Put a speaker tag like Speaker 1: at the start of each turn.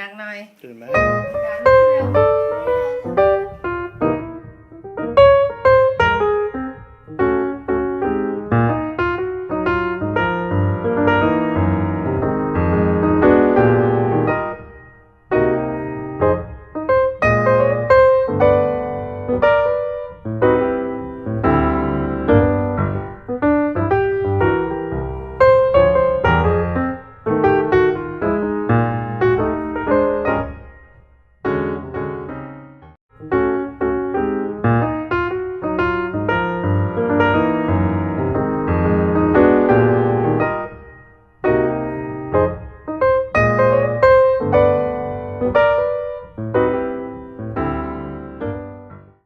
Speaker 1: หนักหน่อยตื่นไหม